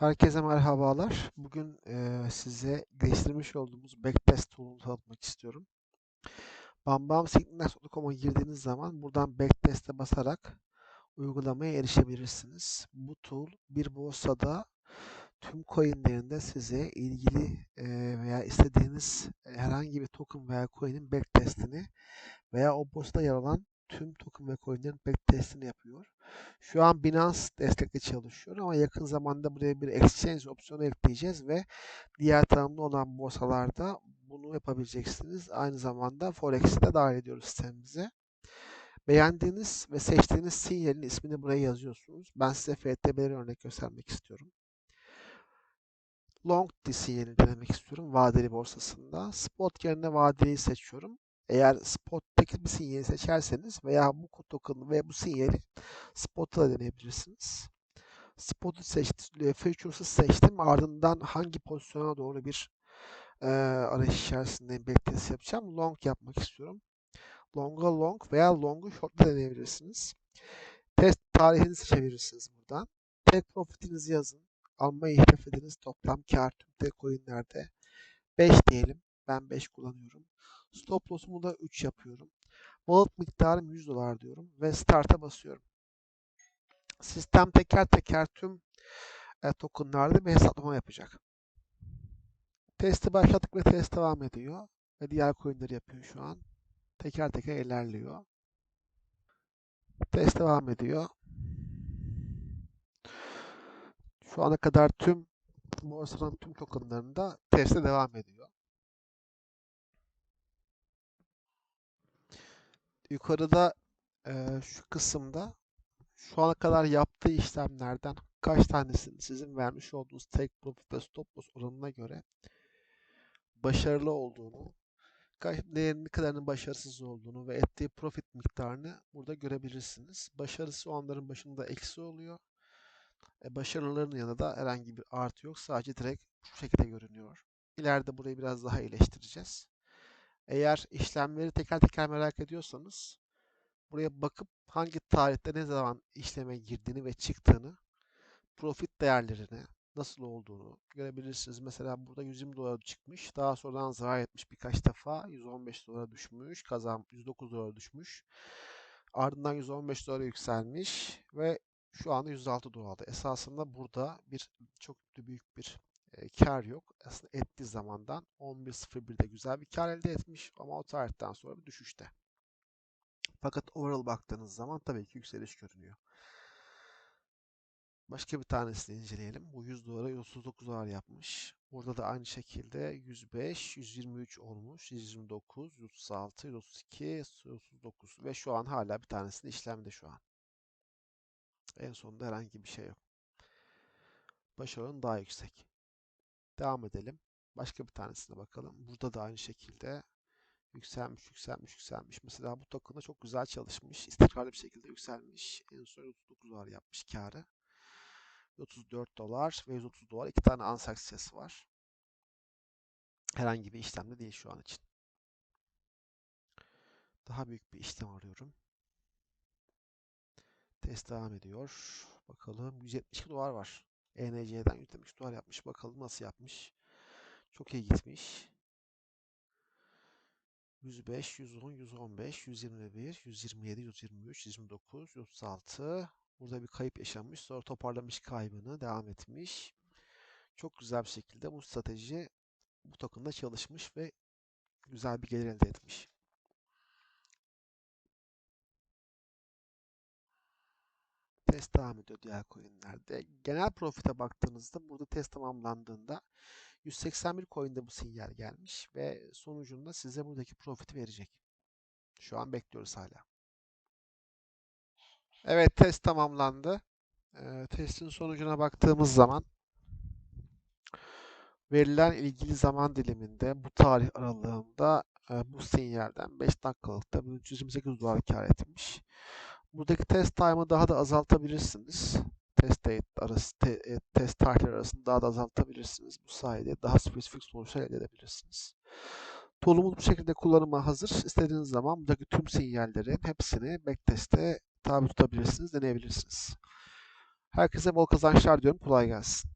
Herkese merhabalar. Bugün eee, size geliştirmiş olduğumuz backtest tool'unu tanıtmak istiyorum. bambamsignals.com'a girdiğiniz zaman buradan backtest'e basarak uygulamaya erişebilirsiniz. Bu tool bir borsada tüm coinlerinde size ilgili eee, veya istediğiniz herhangi bir token veya coin'in backtest'ini veya o borsada yer alan tüm token ve coinlerin backtest'ini yapıyor. Şu an Binance destekli çalışıyor ama yakın zamanda buraya bir exchange opsiyonu ekleyeceğiz ve diğer tanımlı olan borsalarda bunu yapabileceksiniz. Aynı zamanda Forex'i de dahil ediyoruz sistemimize. Beğendiğiniz ve seçtiğiniz sinyalin ismini buraya yazıyorsunuz. Ben size FTB'leri örnek göstermek istiyorum. Long sinyalini denemek istiyorum vadeli borsasında. Spot yerine vadeliyi seçiyorum. Eğer spot'taki bir sinyali seçerseniz veya bu token'ı ve bu sinyali spot'ta da deneyebilirsiniz. Spot'u seçtim, futures'ı seçtim. Ardından hangi pozisyona doğru bir e, arayış içerisinde beklentisi yapacağım. Long yapmak istiyorum. Long'a long veya long'u short'ta deneyebilirsiniz. Test tarihini seçebilirsiniz buradan. Tek profitinizi yazın. Almayı hedeflediğiniz toplam kar tüm tek coinlerde 5 diyelim. Ben 5 kullanıyorum. Stop loss'umu da 3 yapıyorum. Wallet miktarım 100 dolar diyorum ve start'a basıyorum. Sistem teker teker tüm e, tokenlarda bir hesaplama yapacak. Testi başlattık ve test devam ediyor. Ve diğer coinleri yapıyor şu an. Teker teker ilerliyor. Test devam ediyor. Şu ana kadar tüm borsanın tüm tokenlarında teste devam ediyor. Yukarıda e, şu kısımda şu ana kadar yaptığı işlemlerden kaç tanesini sizin vermiş olduğunuz take profit ve stop loss oranına göre başarılı olduğunu, ne kadarının başarısız olduğunu ve ettiği profit miktarını burada görebilirsiniz. Başarısı olanların başında eksi oluyor. E, başarıların yanında da herhangi bir artı yok. Sadece direkt şu şekilde görünüyor. İleride burayı biraz daha iyileştireceğiz. Eğer işlemleri teker teker merak ediyorsanız buraya bakıp hangi tarihte ne zaman işleme girdiğini ve çıktığını, profit değerlerini, nasıl olduğunu görebilirsiniz. Mesela burada 120 dolar çıkmış. Daha sonradan zarar etmiş birkaç defa. 115 dolara düşmüş. Kazan 109 dolara düşmüş. Ardından 115 dolara yükselmiş ve şu anda 106 dolarda. Esasında burada bir çok büyük bir e, kar yok. Aslında ettiği zamandan 11.01'de güzel bir kar elde etmiş ama o tarihten sonra bir düşüşte. Fakat overall baktığınız zaman tabii ki yükseliş görünüyor. Başka bir tanesini inceleyelim. Bu 100 dolara 139 dolar yapmış. Burada da aynı şekilde 105, 123 olmuş. 129, 136, 132, 139 ve şu an hala bir tanesinin işlemde şu an. En sonunda herhangi bir şey yok. Başarının daha yüksek. Devam edelim. Başka bir tanesine bakalım. Burada da aynı şekilde yükselmiş, yükselmiş, yükselmiş. Mesela bu token'da çok güzel çalışmış. istikrarlı bir şekilde yükselmiş. En son 39 dolar yapmış karı. 34 dolar ve 130 dolar. iki tane ansaksiyası var. Herhangi bir işlemde değil şu an için. Daha büyük bir işlem arıyorum. Test devam ediyor. Bakalım 172 dolar var. ENC'den 170 dolar yapmış. Bakalım nasıl yapmış. Çok iyi gitmiş. 105, 110, 115, 121, 127, 123, 129, 136. Burada bir kayıp yaşanmış. Sonra toparlamış kaybını. Devam etmiş. Çok güzel bir şekilde bu strateji bu token'da çalışmış ve güzel bir gelir elde etmiş. Test devam ediyor diğer coinlerde. Genel profite baktığınızda burada test tamamlandığında 181 coin'de bu sinyal gelmiş ve sonucunda size buradaki profiti verecek. Şu an bekliyoruz hala. Evet test tamamlandı. E, testin sonucuna baktığımız zaman verilen ilgili zaman diliminde bu tarih aralığında e, bu sinyalden 5 dakikalıkta 328 dolar kar etmiş. Buradaki test time'ı daha da azaltabilirsiniz. Test date arası, te, e, test tarihleri arasında daha da azaltabilirsiniz. Bu sayede daha spesifik sonuçlar elde edebilirsiniz. Tool'umuz bu şekilde kullanıma hazır. İstediğiniz zaman buradaki tüm sinyallerin hepsini backtest'e tabi tutabilirsiniz, deneyebilirsiniz. Herkese bol kazançlar diyorum. Kolay gelsin.